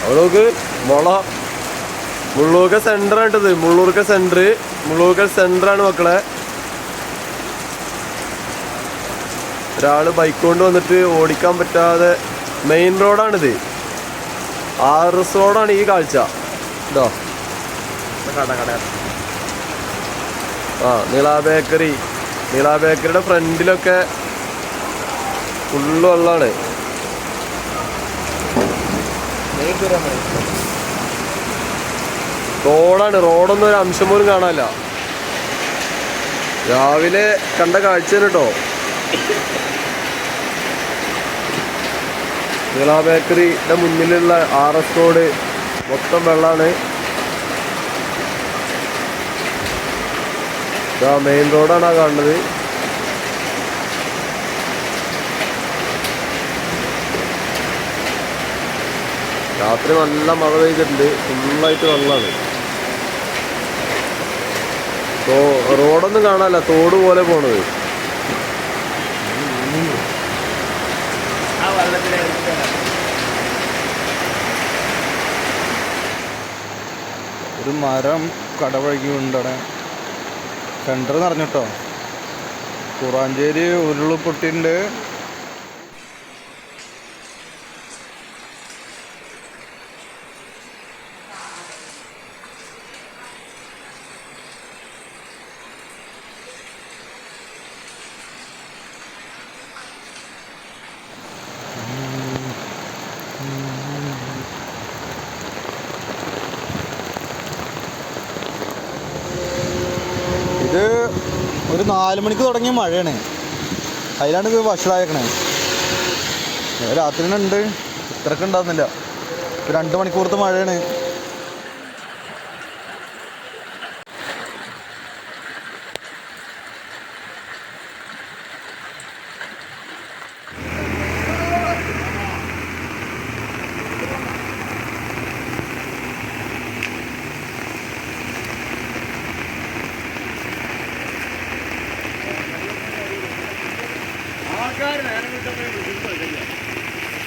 അവിടെ നോക്ക് മുള. മുള്ളൂർക്ക സെന്റർ ആയിട്ടത് മുള്ളൂർക്ക സെന്റർ മുള്ളൂർക്ക സെന്റർ ആണ് മക്കളെ. ഒരാൾ ബൈക്ക് കൊണ്ട് വന്നിട്ട് ഓടിക്കാൻ പറ്റാതെ മെയിൻ റോഡാണിത് ആർ എസ് റോഡാണ് ഈ കാഴ്ച. ഇതോ. ആ നീള ബേക്കറി നീള ബേക്കറിയുടെ ഫ്രണ്ടിലൊക്കെ ഫുള്ള് വെള്ളമാണ് റോഡാണ്. റോഡൊന്നും ഒരു അംശം പോലും കാണാനില്ല. രാവിലെ കണ്ട കാഴ്ച കേട്ടോ നീള ബേക്കറിയുടെ മുന്നിലുള്ള ആർ എസ് റോഡ് മൊത്തം വെള്ളമാണ് ഇതാ മെയിൻ റോഡാണ് ആ കാണുന്നത്. രാത്രി നല്ല മഴ പെയ്തിട്ടുണ്ട്. ഫുള്ളായിട്ട് വെള്ളമാണ് റോഡൊന്നും കാണാല്ല തോട് പോലെ പോണത്. ഒരു മരം കടവഴകി വീണ്ടടെ സെന്റർ നിറഞ്ഞിട്ടോ കുറാഞ്ചേരി ഇത് ഒരു നാല് മണിക്ക് തുടങ്ങിയ മഴയാണ്. അതിലാണ് ഇത് വഷളായേക്കണേ. രാത്രി ഉണ്ട് ഇത്രക്ക് ഉണ്ടാകുന്നില്ല രണ്ട് മണിക്കൂറത്തെ മഴയാണ്.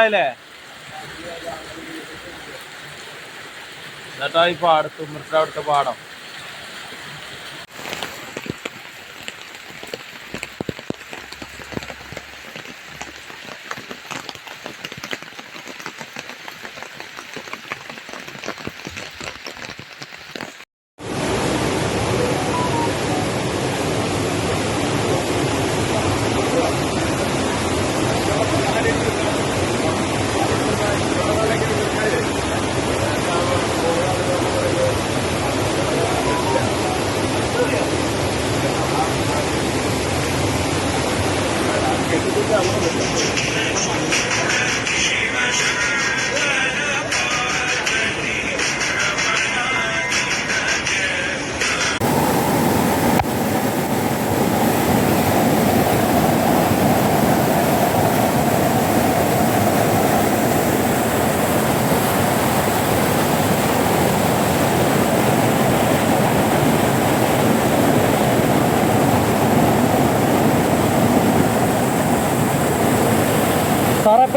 ആകെ എന്നിട്ടാ ഈ പാടത്ത് ഉമ്മറിന്റെ അവിടുത്തെ പാടം.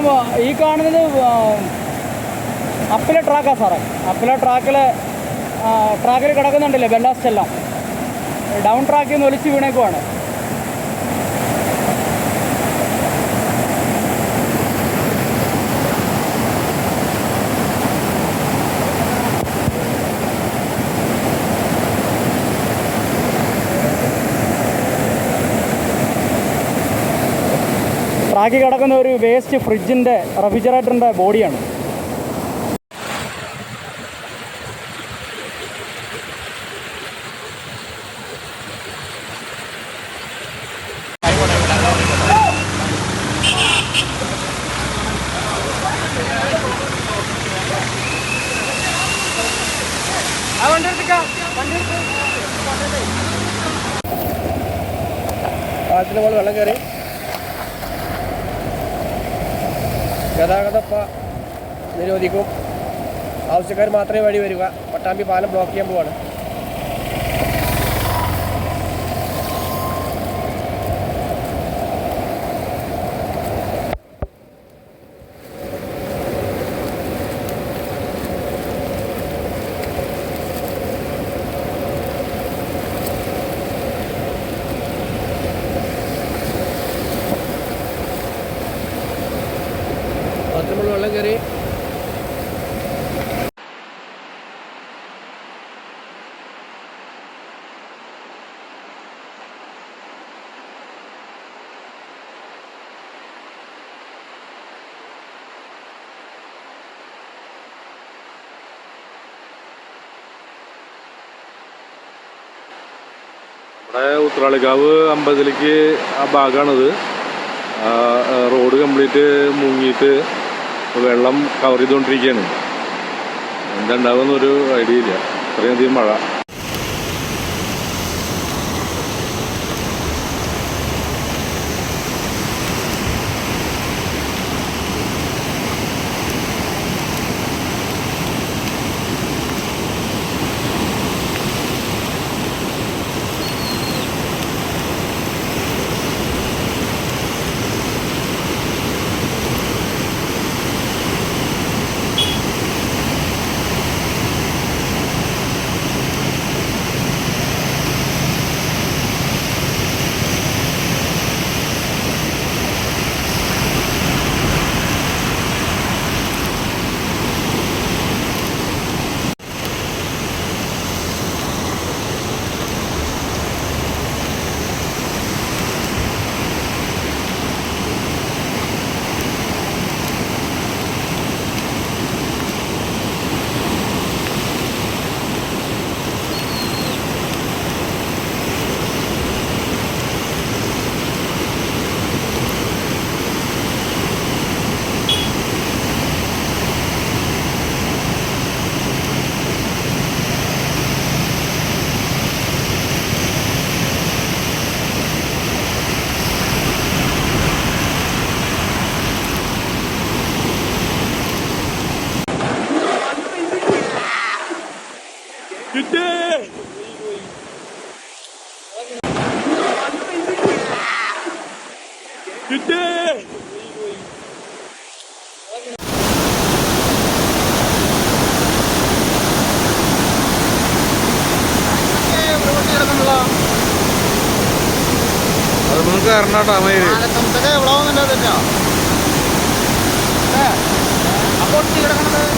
ഇതിപ്പം ആ, ഈ കാണുന്നത് അപ്പിലെ ട്രാക്കാ സാറേ. അപ്പിലെ ട്രാക്കിൽ ട്രാക്കിൽ കിടക്കുന്നുണ്ടല്ലേ ബെൻഡാസ്റ്റെല്ലാം ഡൗൺ ട്രാക്കിൽ നിന്ന് ഒലിച്ച് വീണേക്കുവാണ്. ട്രാക്കിൽ കിടക്കുന്ന ഒരു വേസ്റ്റ് ഫ്രിഡ്ജിന്റെ റെഫ്രിജറേറ്ററിന്റെ ബോഡിയാണ് പാലത്തിന് പോലെ വെള്ളം കയറി. ഗതാഗതം നിരോധിക്കും. ആവശ്യക്കാർ മാത്രമേ വഴി വരിക. പട്ടാമ്പി പാലം ബ്ലോക്ക് ചെയ്യാൻ പോവാണ്. മുകളിൽ വെള്ളം കയറി. ഉത്രാളിക്കാവ് അമ്പതിലേക്ക് ആ ഭാഗമാണിത്. റോഡ് കംപ്ലീറ്റ് മുങ്ങിയിട്ട് വെള്ളം കവർ ചെയ്തുകൊണ്ടിരിക്കുകയാണ്. എന്താ ഉണ്ടാകുമെന്നൊരു ഐഡിയ ഇല്ല. അത്രയധികം മഴ. അത് നമുക്ക് കയറണോട്ടോ മയിൽ ആലത്തമ്പത്തൊക്കെ എവിടെ പോകുന്നുണ്ടോ തെറ്റോ അപ്പൊ ഒട്ടി കിടക്കണത്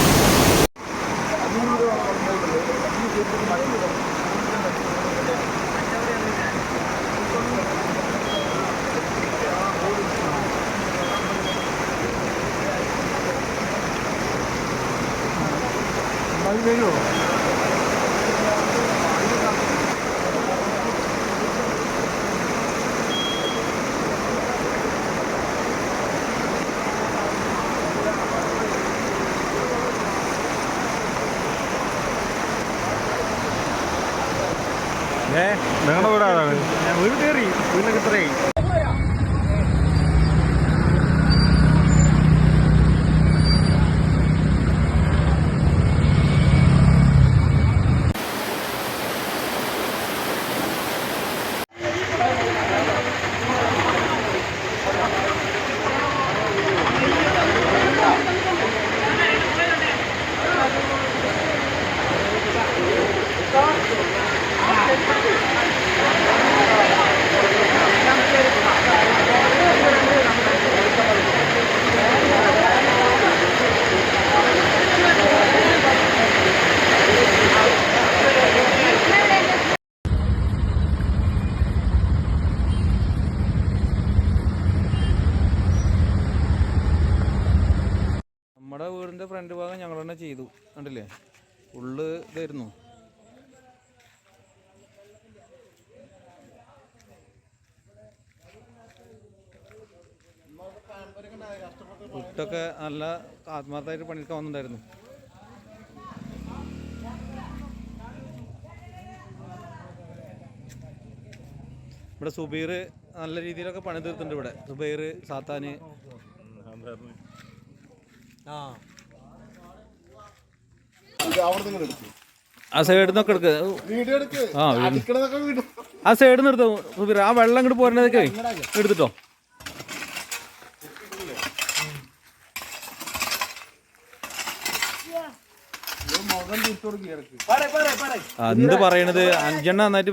ഏ? നിങ്ങളുടെ വീടാണ് ഒരു വീട് കയറി. വീടിനൊക്കെ ഇത്രയായി നമ്മുടെ വീടിന്റെ ഫ്രണ്ട് ഭാഗം ഞങ്ങൾ തന്നെ ചെയ്തു. കണ്ടില്ലേ? ഉള്ള് ഇതായിരുന്നു. കുട്ടൊക്കെ നല്ല ആത്മാർത്ഥമായിട്ട് പണിയെടുക്കാൻ വന്നിട്ടുണ്ടായിരുന്നു. ഇവിടെ സുബീർ നല്ല രീതിയിലൊക്കെ പണി തീർത്തിട്ടുണ്ട് ഇവിടെ. സുബൈർ സാത്താന്. ആ. സൈഡിൽ നിന്നൊക്കെ എടുക്ക്. ആ വീട്. ആ സൈഡിൽ നിന്ന് എടുത്തോ ആ വെള്ളം ഇങ്ങോട്ട് പോരണതൊക്കെ എടുത്തിട്ടോ. ആ, എന്ത് പറയണത്? അഞ്ചെണ്ണ നന്നായിട്ട്